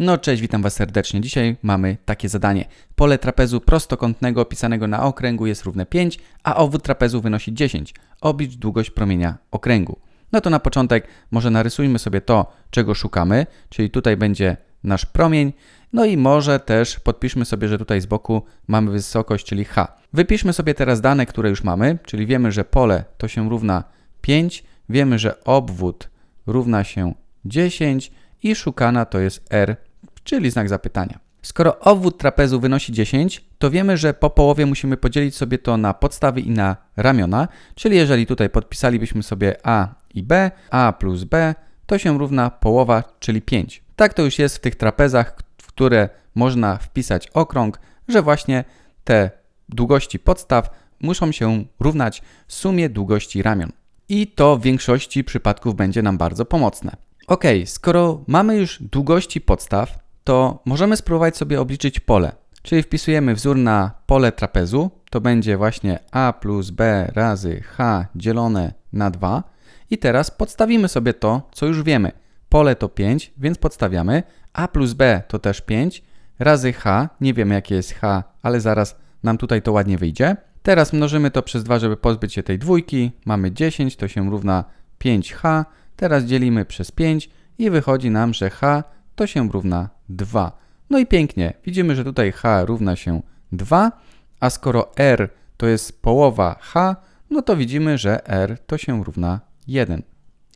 No cześć, witam Was serdecznie. Dzisiaj mamy takie zadanie. Pole trapezu prostokątnego opisanego na okręgu jest równe 5, a obwód trapezu wynosi 10. Oblicz długość promienia okręgu. No to na początek może narysujmy sobie to, czego szukamy, czyli tutaj będzie nasz promień, no i może też podpiszmy sobie, że tutaj z boku mamy wysokość, czyli h. Wypiszmy sobie teraz dane, które już mamy, czyli wiemy, że pole to się równa 5, wiemy, że obwód równa się 10 i szukana to jest r, czyli znak zapytania. Skoro obwód trapezu wynosi 10, to wiemy, że po połowie musimy podzielić sobie to na podstawy i na ramiona, czyli jeżeli tutaj podpisalibyśmy sobie a i b, a plus b, to się równa połowa, czyli 5. Tak to już jest w tych trapezach, w które można wpisać okrąg, że właśnie te długości podstaw muszą się równać sumie długości ramion. I to w większości przypadków będzie nam bardzo pomocne. Ok, skoro mamy już długości podstaw, to możemy spróbować sobie obliczyć pole. Czyli wpisujemy wzór na pole trapezu, to będzie właśnie a plus b razy h dzielone na 2. I teraz podstawimy sobie to, co już wiemy. Pole to 5, więc podstawiamy. a plus b to też 5 razy h, nie wiemy jakie jest h, ale zaraz nam tutaj to ładnie wyjdzie. Teraz mnożymy to przez 2, żeby pozbyć się tej dwójki. Mamy 10, to się równa 5h. Teraz dzielimy przez 5 i wychodzi nam, że h to się równa 2. No i pięknie. Widzimy, że tutaj h równa się 2, a skoro r to jest połowa h, no to widzimy, że r to się równa 1.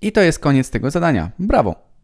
I to jest koniec tego zadania. Brawo!